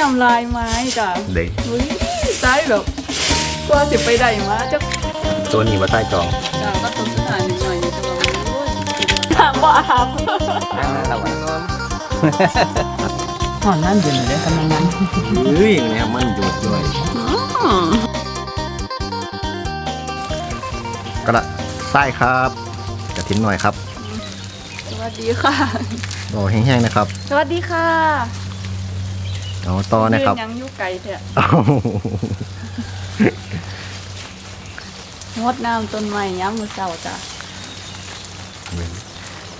ยมลายไม้จ้ะเด็กอุ้ยตายแบบกว่าสิไปได้มาจะตัวนี้มาใต้จองจ้าก็ตกสถานนิดหน่อยอยู่แต่ว่าโอ้ยถามบ่อาบเราอะหอนนั่นอยู่เลยกำลังนั้นเฮ้ยเนี่ยมันหยุดด้วยกระไส้ครับกระทิ้นหน่อยครับ สวัสดีค่ะรอแห้งๆนะครับ สวัสดีค่ะ เอาต่อนะครับยืยังอยู่ไกลแท้เอางดน้ำต้นไม้ย้ำมือเสาจ้ะ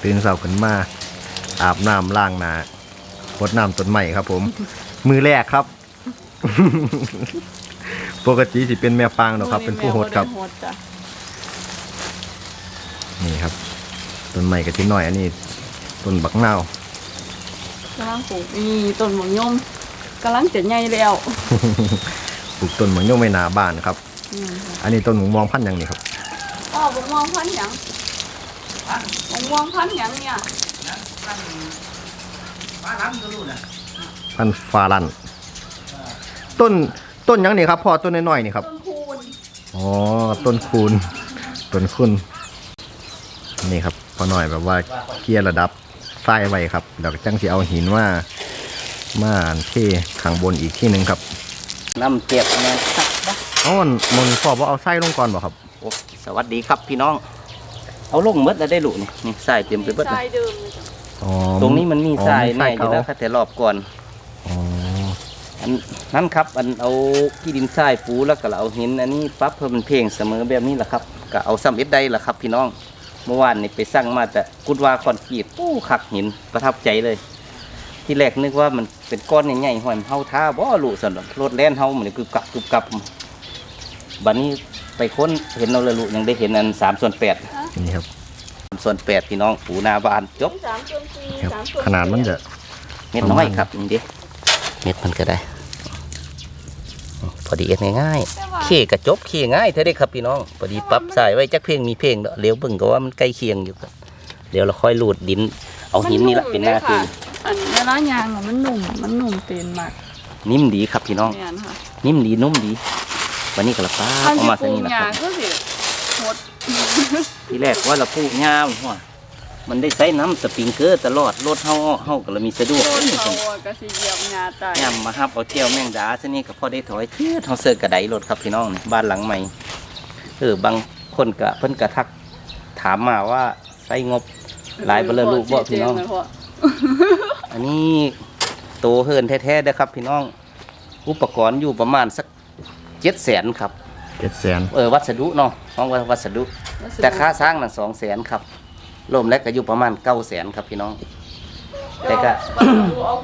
ตื่นเสาร์กันมา อาบน้ำล้างหน้าพดน้ำต้นใหม่ครับ ผม มือแรกครับ ปกติสิเป็นแม่ปางเนาะครับ เป็นผู้โหดครับโหดจ้ะนี่ครับต้นใหม่กระทิ้นหน่อยอันนี้ต้นบักนาวกำลังปลูกนี่ต้นหมงยม กำลังจะใหญ่แล้วปลูกต้นหมอนโยงไม่หนาบ้านครับอืมค่ะอันนี้ต้นหมูมองพันธุ์หยังนี่ครับอ๋อผมมองพันหยังผมมองพันหยังเนี่ยพันธุ์ฟาลัน ต้นต้นหยังนี่ครับพอต้นน้อยๆนี่ครับ ต้นคูณอ๋อต้นคูณต้นคุณนี่ครับพอหน่อยแบบว่าเคลียร์ระดับทรายไว้ครับเดี๋ยวจังสิเอาหินว่า มาเทข้างบนอีกที่หนึ่งครับน้ำเจ็บนะสักนะอ๋อมันพอว่าเอาไส้ลงก่อนบ่ครับโอ้สวัสดีครับพี่น้อง เอาลงหมดแล้วได้ลูกนี่นี่ทรายเต็มไปหมดทเลรายยเดิมเลยจ้ะอ๋อตรงนี้มันมีทรายอ๋อแน่อยู่แล้วเก่าค่ะแต่รอบก่อนอ๋ออันนั้นครับ อันเอาขี้ดินทรายปูแล้วก็เอาหิน อันนี้ปั๊บเพื่อมันเพลงเสมอแบบนี้แหละครับก็เอาซ้ำเอ็ดได้ละครับ พี่น้องเมื่อวานนี่ไปสั่งมาแต่กุดวาคอนกรีตปู้ขักหินประทับใจเลย ที่แรกนึกว่ามันเป็นก้อนใหญ่ๆหอยเฮาท่าบ่ลูกสนดรถแล่นเฮามันนี่คือกลับกึบกลับบัดนี้ไปค้นเห็นเราเลยลูกยังได้เห็นอันสามส่วนแปดนี่ครับส่วนแปดพี่น้องปูนาบานจบสามส่วนสี่ครับสามส่วนขนาดมันจะเม็ดน้อยครับนี่เดิเม็ดมันก็ได้ พอดีเอ็ดง่ายๆเขี่กระจบเขี่ง่ายเท่าได้ครับพี่น้องพอดีปรับสายไว้จักเพลงมีเพลงเด้อเลี้ยวเบิ่งก็ว่ามันใกล้เคียงอยู่ครับเดี๋ยวเราค่อยลูดดิน เอาหินนี่ละเป็นหน้าที่อันเวลายางอะมันหนุ่มมันหนุ่มเต็นมากนิ่มดีครับพี่น้อง เนี่ยนะคะนิ่มดีนุ่มดี วันนี้ก็ละป้าท่านเอาที่มาปซะลูกนี่นะยาครับก็สิหดทีแรกว่าเราปลูกยาวหัวมันได้ใช้น้ำสปริงเกอร์ตลอดรถเฮาเฮาก็เลยมีสะดวกโดนเขาอะก็สิเหยียบยาตายยำมาฮับเอาเที่ยวแมงดาซะนี่ก็พอได้ถอยเที่ยวทองเสือกระไดรถครับพี่น้องนี่บ้านหลังใหม่เออบางคนก็เพิ่นกระทักถามมาว่าใช้งบหลายเบลอลูกบ่พี่น้อง อันนี้โตเฮินแท้ๆเด้อครับ พี่น้อง อุปกรณ์อยู่ประมาณสักเจ็ดแสนครับเจ็ดแสนเออวัสดุเนาะห้องว่าวัสดุ แต่ค่าสร้างนั่นสองแสนครับรวมแล้วก็อยู่ประมาณเก้าแสนครับพี่น้อง แต่ก็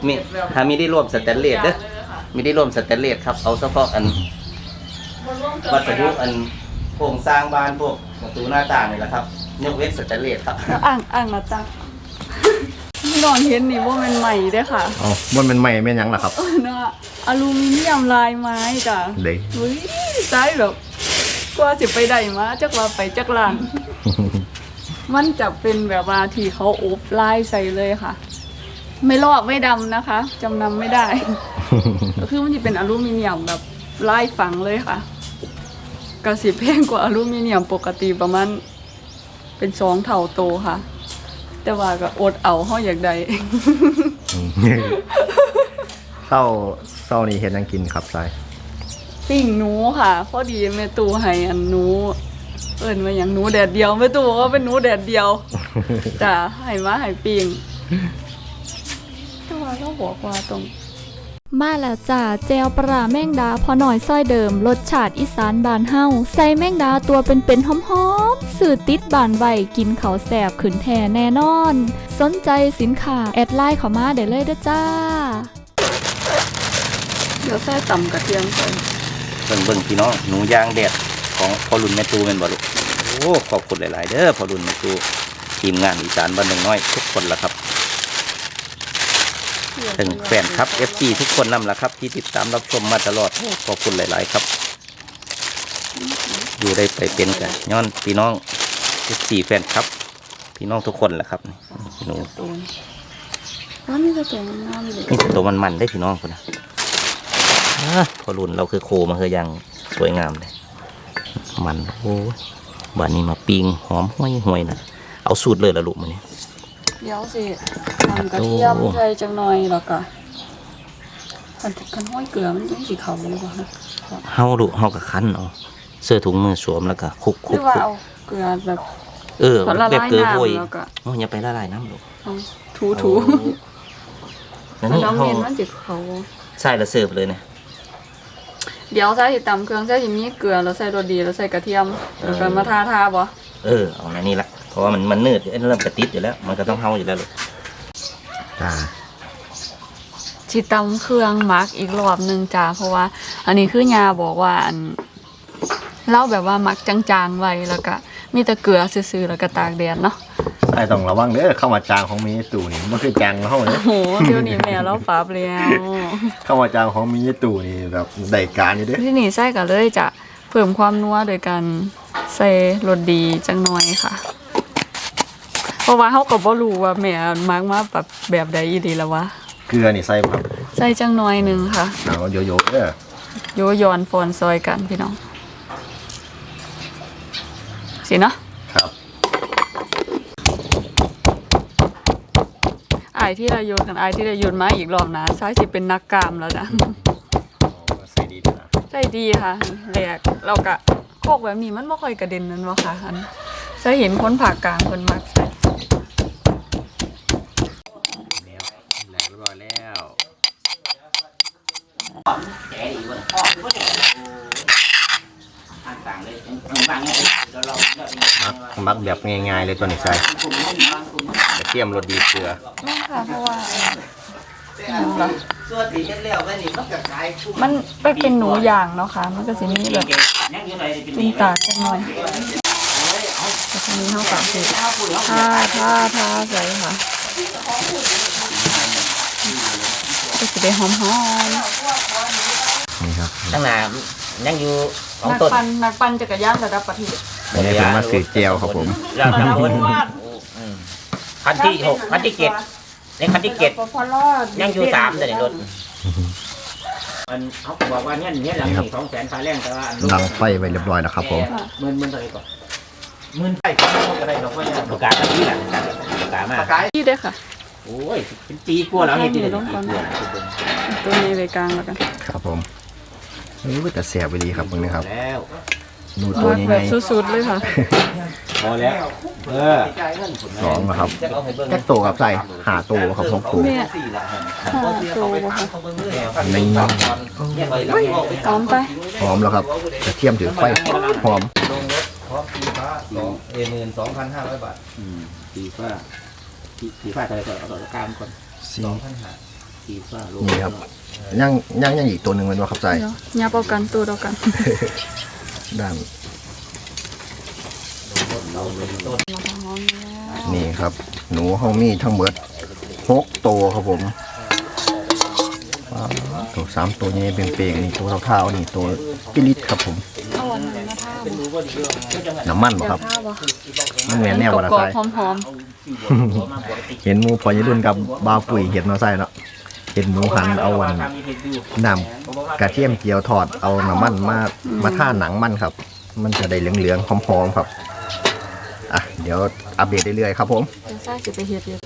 มีถ้ามีได้รวมสแตนเลสเด้อมีได้รวมสแตนเลสครับ เอาเฉพาะอัน วัสดุอันโครงสร้างบ้านพวกประตูหน้าต่างนี่แหละครับยกเว้นสแตนเลสครับ อ่างอ่างมาจั งนอนเห็นนี่ว่ามันใหม่เด้อค่ะอ๋อมันเป็นใหม่แม่นหยังล่ะครับเออเนาะอลูมิเนียมลายไม้จ้ะเด็กอุ้ยตายแบบกว่าสิไปได้มาจักว่าไปจักลาน มันจะเป็นแบบว่าที่เขาอบลายใส่เลยค่ะ ไม่ลอกไม่ดำนะคะจำนำไม่ได้ ก็คือมันจะเป็นอลูมิเนียมแบบลายฝังเลยค่ะกระสิแพงกว่าอลูมิเนียมปกติประมาณเป็นสองเท่าโตค่ะ แต่ว่าก็อดเอาเฮาอยากได้ เศร้าเศร้านี่เห็นยังกินครับทรายปิ้งหนูค่ะ พอดีแม่ตู่ให้อันหนู เอิ้นว่าอย่างหนูแดดเดียวแม่ตู่บอกว่าเป็นหนูแดดเดียวจ้ะให้มาให้ปิ้งแต่ว่าก็บอกว่าตรง มาแล้วจ้าเจลปลาแมงดาพอหน่อยซ้อยเดิมรสชาติอีสานบานเฮาใส่แมงดาตัวเป็นๆหอมๆสื่อติดบานไววกินเขาวแสบขืนแท่แน่นอน สนใจสินค้า แอดไลน์เขามาเดี๋ยวเลยเด้อจ้า เดี๋ยวใส่ต่ำกระเทียมใส่เบิ่งเบิ่งพี่น้องหนูยางแดดของพอรุ่นแม่ตูเป็นบ่ลูกโอ้ขอบคุณหลาย ๆ เด้อพอรุ่นแม่ตูทีมงานอีสานบ้านดงน้อย ทุกคนละครับ ถึงแฟนครับ FC ทุกคนนำละครับ ที่ติดตามรับชมมาตลอดขอบคุณหลาย ๆ ครับ อยู่ได้ไปเป็นกันย้อนพี่น้อง FC แฟนครับ พี่น้องทุกคนแหละครับหนูตูนว่านี่จะตัวงามเลยนี่ตัวมันๆได้พี่น้องคนนะอะพอรุ่นเราคือโคมาคือยังสวยงามเลยมันโอ้ยบานนี้มาปิ้งหอมห้วยห้วยนะเอาสูตรเลยละลูกมันนี่ เดี๋ยวสิทำกระเทียมโอ้ใส่จังหน่อยแล้วก็คันคันห้อยเกลือมันยังสิเขาอยู่บ่คะเฮาลูกเฮากับคั้นเอาเสื้อถุงมือสวมแล้วก็คลุกหคลุรืกอว่าคลุกเอาเกลือแบบเออละแบบลายเกลือห้วยน้ำแล้วก็โอ้ยอย่าไปละลายน้ำลูกเอาถูถูนั่นแล้วนี่น้ำเฮาเย็นมันสิเขาใส่และเสิร์ฟเลยนะเดี๋ยวใส่สิตำเครื่องใส่สิมีเกลือแล้วใส่รสดีแล้วใส่กระเทียมแล้วก็มาทาทาบ่เออเอาในนี่ละเพ ราะว่ามันมันเนืดเอ้ยเริ่มกระติดอยู่แล้ว มันก็ต้องเฮาอยู่แล้วลูกจ้าสิตำเครื่องหมักอีกรอบหนึงจ้าเพราะว่า อันนี้คือยาบอกว่าอันเล่าแบบว่ามักจางๆไว้แล้วก็มีแต่เกลือซื่อๆแล้วก็ตากแดดเนาะไอ้ต้องระวังเด้อเข้ามาจางของมีตู่นี่มันคือจางเฮาเด้อโอ้โหเดี๋ยวนี้แม่เราปรับแล้วเข้ามาจางของมีตู่นี่แบบได้การอยู่เด้อที่นี่ใส่กันเลยจะเพิ่มความนัวโดยการใส่รสดีจังหน่อยค่ะ เพราะว่าเขาก็บ่รู้ว่าแม่มักมาแบบแบบใดอีดีแล้ววะเกลือนี่ใส่บ่ครับใส่จังหน่อยหนึงค่ะ เอาโยๆเด้อโยยอนฟอนซอยกันพี่น้อง สิเนาะครับอายที่เราโยนกันอายที่เราโยนมาอีกรอบนะซ้ายสิเป็นนักกามแล้วจ้ะใส่ดีนะใส่ดีค่ะแหลกเรากะโคกแบบนี้มันไม่ค่อยกระเด็นนั่นวะค่ะอันจะเห็นคนผ่ากลางคนมักใส่ แล้วแหลกเรียบร้อยแล้ว แกดีกว่าต่างๆเลยบางเนี่ยเราเรามักมักแบบง่ายๆเลยตัวนี้ใส่กระเทียมรสดีเกลือไม่ค่ะเพราะว่าส่วนสีเฮ็ดแล้วไว้นี่มันก็กลายคุ้มมันไปเป็นหนูอย่างเนาะค่ะ มันก็สิมีแบบยังอยู่ไหนเป็นกินตากจังหน่อยแต่ทีนี้เขากะสิท่าท่าท่าใส่ค่ะ ก็สิได้หอมหอมนี่ครับตั้งหนายังอยู่ของนักต้นปั่นนักปั่นจักรยานระดับประเทศอันนี้เป็นมาสือเจียวครับผมเราทำบนคันที่หกคันที่เจ็ดในคันที่เจ็ดพอรอดยังอยู่สามแต่ในรถมันเขาบอกว่าเนี่ยเนี่ยหลังนี่สองแสนค่าแรงแต่ว่าอันดังไฟไว้เรียบร้อยแล้วครับ ผมหมื่นหมื่นเท่าไหร่ก่อนหมื่นไปก็ได้ดอกว่าประกาศที่หลังประกาศมาที่ได้อค่ะ โอ้ย เป็นปีกว่าแล้วนี่ที่ลงก่อนตัวนี้ไปกลางแล้วกันครับผมอู้แต่แสบไปดีครับมึงนะครับแล้วดูตัวมักยังแบไงบสุดๆเลยค่ะพอแล้วเออสองนะครับแค่โตกับใส่หาโตครับหกโตแม่ห้าตัวค่ะนี่หอมไปหอมแล้วครับกระเทียมถือไฟหอมพร้อมสีฟ้าสองเอหมื่นสองพันห้าร้อยบาทสีฟ้า สีฟ้าอะไรก่อนเอาต่อกลางก่อนสีสองพันห้าสีฟ้าลงนี่ครับ ย่างย่างย่างอีกตัวหนึ่งมันว่าครับใส่เดี๋ยวยับเอากันตัวเดียวกันด้านหอมแล้วนี่ครับ หนูเฮามีทั้งหมดหกตัวครับผมว้าว ตัวสามตัวนี้เป็นเปลงๆนี่ตัวเท่าๆนี่ตัวกิลิตครับผมเอาอันนี้มาท่าบ่น้ำมันบ่อยาคกรับท่าบ่มันเหมือนแนววารากรอไซบๆหอมเห็นหมูพอยี่รุ่นกับบาวปุ๋ยเห็นมาใส่เนาะเห็นหมูหันเอาวันน้ำกระเทียมเจียวทอดเอาน้ำมันมามาท่าหนังมันครับ มันจะได้เหลืองๆหอมๆครับ อะเดี๋ยวอัปเดตเรื่อยๆครับผมๆเดี๋ยวซ่าสิไปเฮ็ดอยู่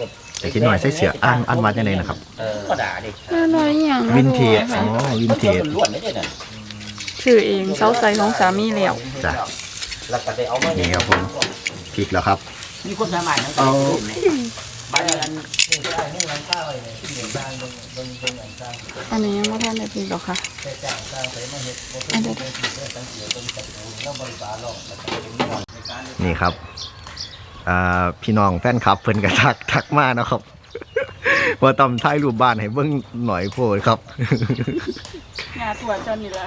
แต่คิดหน่อยใส่เสืออ่านอ่านมาจากไหนนะครับเออก็ด่าดิน้อยๆอย่างวินเทจอ๋อวินเทจล้วนๆเลยเนี่ยชื่อเองเซาใส่ของสามีแล้วจ้ะแล้วก็ได้เอามานี่ครับผมพริกแล้วครับ มีคนสามารถทั้งเอาบ้านนั้น อันนี้ยังไม่ทันได้ปีหรอกค่ะอันเดียวนี่ครับอ่าพี่น้องแฟนคลับเพิ่นกระทักทักมานะครับ ว่าตำท้ายรูปบ้านให้เบิ่งหน่อยโพดครับ งาถั่วจจนนี่แหละ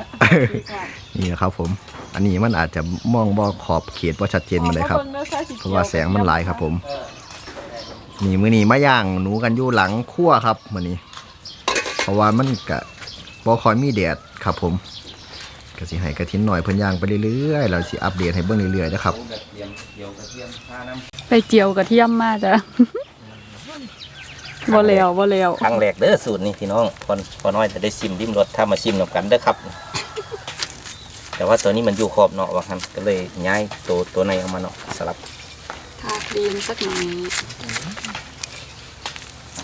นี่นะครับผม อันนี้มันอาจจะมองบ่ขอบเขตบ่ชัดเจนมาเลยครับ เพราะว่าแสงมันหลายครับผม นี่มื้อนี้มาย่างหนูกันอยู่หลังครัวครับมื้อนี้ เพราะว่ามันก็บ่ค่อยมีแดดครับผมก็สิให้กระทินหน่อยเพิ่นย่างไปเรื่อยๆแล้วสิอัปเดตให้เบิ่งเรื่อยๆนะครับไปเจียวกระเทียมมาจ้ะบ่แล้วบ่แล้วครั้งแรกเด้อสูตรนี้พี่น้องพอพอน้อยจะได้ชิมริมรสถ้ามาชิมนำกันเด้อครับ แต่ว่าตัวนี้มันอยู่ขอบเนาะว่าคันก็เลยย้ายตัวตัวในเอามาเนาะสลับ ทาครีมสักหน่อย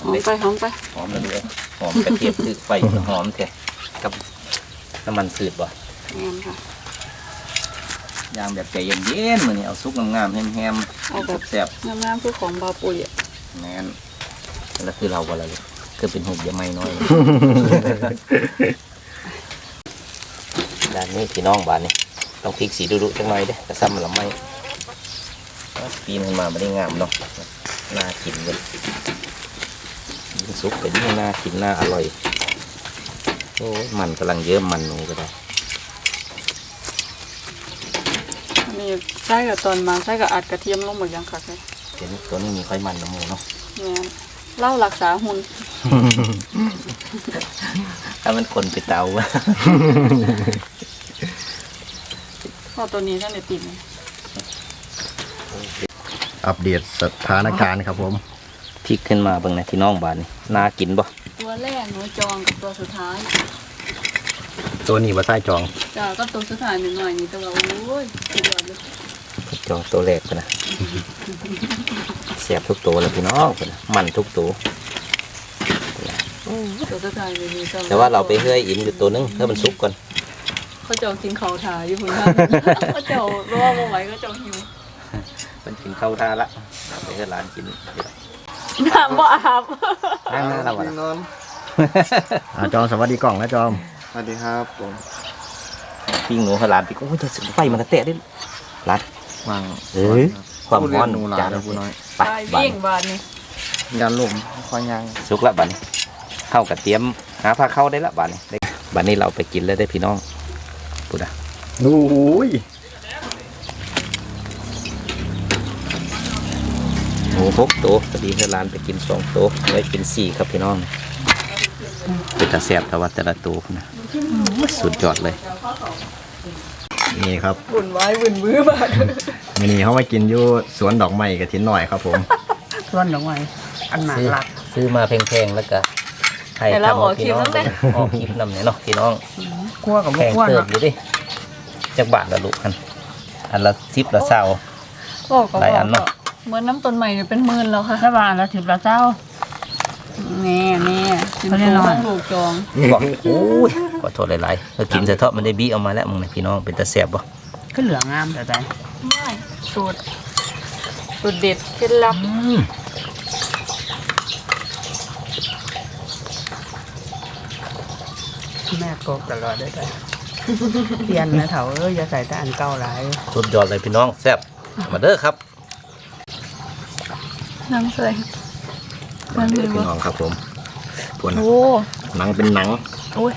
หอมไปหอมไปหอมแล้วด้วยหอมกระเทียมคือไฟหอมแท้กับน้ำมันพืชบ่แม่นค่ะ ย่างแบบใจเย็นๆมื้อนี้เอาซุกงามๆแฮมเอาแบบๆแซ่บงามๆคือของบาปุยอะๆแม่นแล้วคือเราบ่ล่ะลูกคือเป็นหุ่นยาไม้น้อย ด้านนี้พี่น้องบ้านนี้ต้องพลิกสีดุๆจังหน่อยเด้อกระซ้ำมันละไม่ ปีนขึ้นมาไม่ได้งามเนาะน่ากินเลยยิ่งสุกแต่ยิ่งน่ากินน่าอร่อยโอ้ยมันกำลังเยอะมันหนูก็ได้อันนี้ใส่กับตอนมาใส่กับอัดกระเทียมลงหมดยังค่ะเลยเดี๋ยวนี้ตัวนี้มีไขมันนะหมูเนาะแม่นเหล่ารักษาหุ่นถ้ามันคนไปเตาเพราะตัวนี้ท่านได้ติด อัปเดตสถานการณ์ครับผมพลิกขึ้นมาเบิ่งนะพี่น้องบ้านนี่น่ากินบ่ตัวแรกหนูจองกับตัวสุดท้ายตัวนี้ว่าไส้จองจ้าก็ตัวสุดท้ายหนึ่งหน่อยนี่แต่ว่าโอ้ยสุดยอดเลยจองตัวแรกกันนะเสียบทุกตัวเลยพี่น้องพุ่นน่ะมันทุกตัวตัวสุดท้ายเลยนี่แต่ว่าเราไปเฮ้ยอินอยู่ตัวนึงเพื่อมันสุกก่อนเขาเจ้ากินเขาวถ่ายอยู่พุ่นท่านเขาเจ้ารอบ่ไหวเขาเจ้าหิว มันกินข้าวทาละไปเฮ้ยร้านกินน้ำบ่อาบนั่งนั่งเราอะนอนอ่าจอมสวัสดีกล่องนะจอมสวัสดีครับผมปิ้งหนูให้ร้านปิ้งโอ้ยจะไฟมันกระเตะได้ร้านวางเอ้ยความร้อนหนูหลาจานแล้วผู้น้อยไปไปบ้านวิ่งบานนี่ยันหลุมคอยยังสุกละบัดนเข้ากับเตรียมหาผ้าเข้าได้ละบัดนได้บัดนี้เราไปกินแล้วได้พี่น้องพูดอะโอ้ย หมูหกตัวพอดีให้ร้านไปกินสองตัวได้กินสี่ครับพี่น้องเป็นตาแซ่บแต่ว่าแต่ละตัวนะสุดยอดเลย นี่ครับบุ่นไว้บุ่นมือบาดวันนี้เขามากินอยู่สวนดอกไม้กับทินหน่อยครับผมส่วนดอกไม้อันหนาซื้อหลักซื้อมาแพงๆแล้วก็ให้แต่เราทำออกให้คลิพี่ปน้องแล้วแต่ออกคลิปนำเนี่ยเนาะพี่น้องคั่วกับแพบ่งคั่วเติบเนาะอยู่ดิจักบาทละลูกอันอันละสิบละเศร้าบอกก็หลายอับนอกเนอะ เหมือนน้ำต้นใหม่เนี่ยเป็นหมื่นแล้วค่ะแล้วบาทละสิบละเจ้า แน่แน่สินเขาเรียโตกอะไรต้องถูกจองบอกโอ้ยขอโทษหลายๆเรากินเสะเทาะมันได้บี้เอามาแล้วมึงนะพี่น้องเป็นตาแซ่บบ่ก็เหลืองงามแต่ใจไม่สูตรสูตรเด็ดเคล็ดลับแม่โกกตลอดได้ใจเปลี่ยนนะเถาเอ้ยอย่าใส่แต่อันเก่าหลายสุดยอดเลยพี่น้องแซ่บมาเด้อครับ น้ำใส่มาเด้อพี่น้องครับผมปวดโอ้หนังเป็นหนังโอ้ย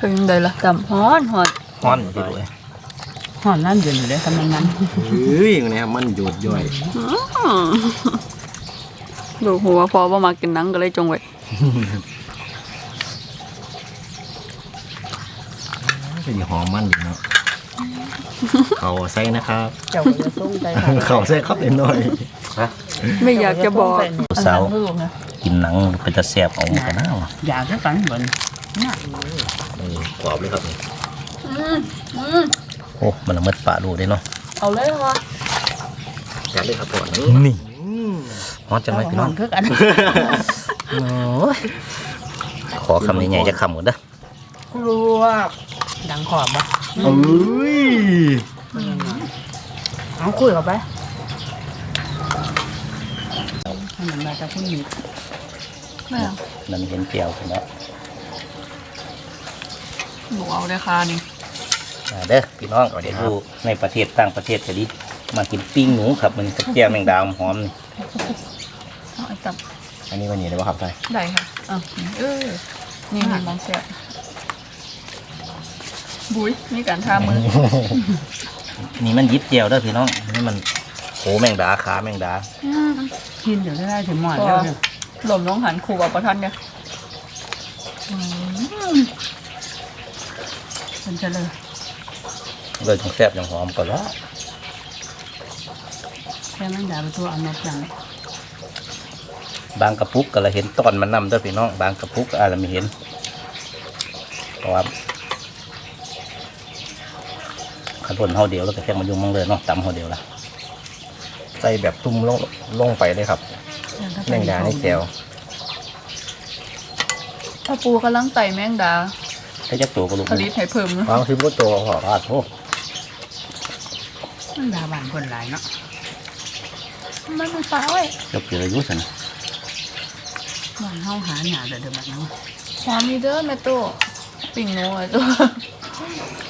เฮ้ยยังไงล่ะจำฮ้อนหอนฮ้อนอยู่ด้วยห่อนนั่นเย็นเลยทำไมนั้นเฮ้ยนี่ครับมันหยุดย่อยดูหัวพอว่ามากินหนังก็เลยจงไว้ เป็นหอมมันอยู่เนาะเขาใส่นะครับเจ้าก็จะส่งใจค่ะเขาใส่ครับเล็กน้อยไม่อยากจะบอกผู้สาวกินหนังเป็นตาแซ่บเอากันนะวะอยากจะฝันเหมือนนี่กรอบเลยครับนี่โอ้ มันละเมิดปลาดูได้เนาะเอาเลยเหรอจัดเลยครับก่อนนี่ฮ้อนจังเลยพี่น้องคือกันโอ้ยขอคำใหญ่ๆจะคำก่อนเด้อรู้ว่า ดังขอบปะเอ้ยเอาคุยกับไปให้มันมาจากผู้หญิงไม่เอานั่นเห็นเปรียวกันแล้วหนูเอาเลยค่ะนี่มาเด้อพี่น้องเดี๋ยวดูในประเทศต่างประเทศก็ดีมากินปิ้งหนูครับมันกับแก้วแมงดาหอมนี่เอาไอ้จับอันนี้วันนี้ได้ป่ะครับใส่ได้ค่ะอะเออนี่มีบางแซ่บ บุ้ยมีการทามือนี่มันยิบเจียวเด้อพี่น้องนี่มันโหแมงดาขาแมงดากินเดี๋ยวจะได้ถึงหมอนแล้วเนี่ยหล่มน้องหันขู่กับประทันเนี่ยมันจะเลยเลยต้องแซ่บอย่างหอมก่อนละค่แมงดาไปตัวเอานกจังบางกระปุกก็เราเห็นตอนมันนำด้วยพี่น้อง บางกระปุกก็อาจจะไม่เห็นเพราะว่า ขันบนเฮาเดียวแล้วก็แค่มายุ่งมังเลยเนาะตำเฮาเดียวละใส่แบบตุ่มลงลงไปเลยครับแมงดาในแจวพ่อปูกำลังไต่แมงดาถ้าจะตัวก็ลูกผลิตให้เพิ่มเนอะวางซิบุโตพอพลาดโทษแมงดาบ้านคนหลายเนาะมันมันฟ้าไว้จะเกิดอายุสันบ้านเฮาหาหนาแต่เดิมแบบนั้นหอมมีเด้อแม่โต้ปิ่งหนูอะตัว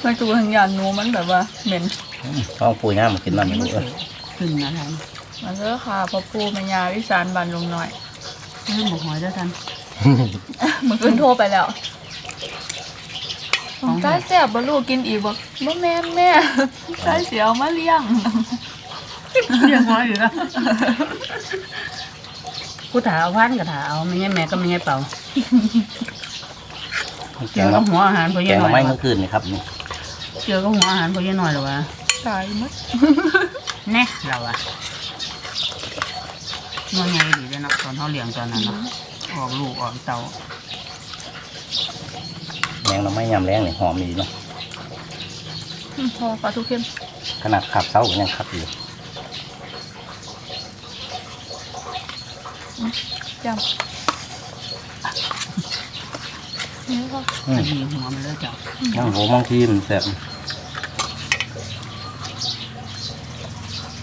แม่ตูทางยานหนูมันแบบว่าเหม็นท้องปุยน้ำมากินน้ำไม่ไม่รู้เคเอ้ยยขึ้นอะไรมันก็ค่ะพ่อปูแม่ยาวิสานบานลงหน่อยเรื่องหมกหอยด้วยกันมันขึ้นโทรไปแล้วใต้แซ่บบลูกกินอีกบอกบ่แม่นแม่ใต้เสียวมาเลี้ยงเรียกหอยอยู่แล้วกูถาเอาพันกับถาเอาไม่งั้นแม่ก็ไม่งั้นเป่าแกเกี่ยงวน้กับหัวอาหารพอำแกเย็นงหน่อยน้ำไม้วะเมื่อคืนนี่ครับนี่ เกี่ยวกับหัวอาหารพอเย็นหน่อยหรอวะตายมั้ยแน่เราอะมันไงดีเลยเนาะตอนเขาเลี้ยงตอนนั้นเนาะออกลูกออกเต่าแกงน้ำไม้ยำแรงนี่หอมดีเนาะอืมพอปลาทุกเข้มขนาดขับเท้าก็ยังขับอยู่จำ นี่ก็อืมดีหัวมันเลยจ้านั่งโหบางทีมันแสบ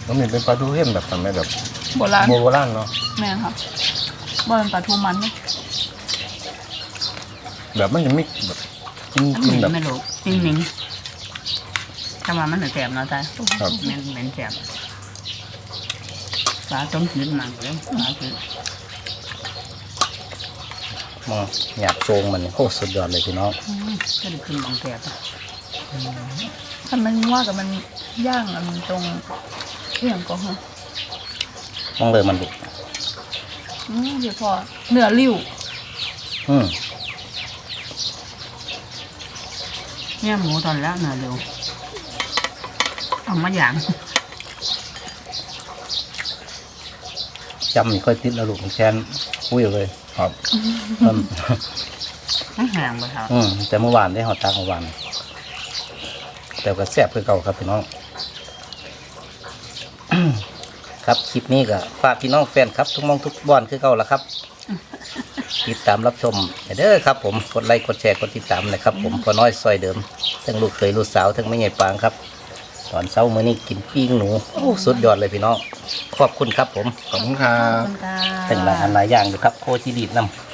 มันมีเป็นปลาทูเข้มแบบทำไมแบบโบราณโบราณเนาะแม่นครับบ่เป็นปลาทูมันนะแบบมันจะไมีแบบกินกินแบบ ไม่รู้จริงหนิงถ้าว่ามันเหนือแสบเนาะตาครับเหม็นเหม็นแสบปลาต้มจืดมันเลยปลาจืด มองหยาบโชงมันนี่โคตรสุดยอดเลยพี่น้องอืมก็ได้ขึ้นบางแสบอะถ้ามันว่ากับมันย่างอันตรงเที่ยงก็ฮะมองเลยมันดุอืมเดี๋ยวพอเนื้อริ้วอืมเนี่ยหมูตอนแล้วเนื้อเร็วเอามาอย่างจำไม่ค่อยติดแล้วลูกแคนคุยเลย ครับอืมมันแห้งไปครับอืมแต่เมื่อวานได้หอดตาของวานแต่ก็แซ่บคือเก่าครับพี่น้อง ครับคลิปนี้ก็ฝากพี่น้องแฟนครับ ทุกหมองทุกบอนคือเก่าแล้วครับ ติดตามรับชมเด้อครับ ผมกดไลค์กดแชร์กดติดตามเลยครับ ผมพอน้อยซอยเดิมทั้งลูกเคยลูกสาวทั้งไม่ใหญ่ปางครับ ตอนเช้ามื้อนี้กินปิ้งหนูโอ้สุดยอดเลยพี่น้องขอบคุณครับ ผมขอบคุณครัขอบบคุณค่ะ เป็นหลายอันหลายอย่างอยู่ครับโคจิดีดนำ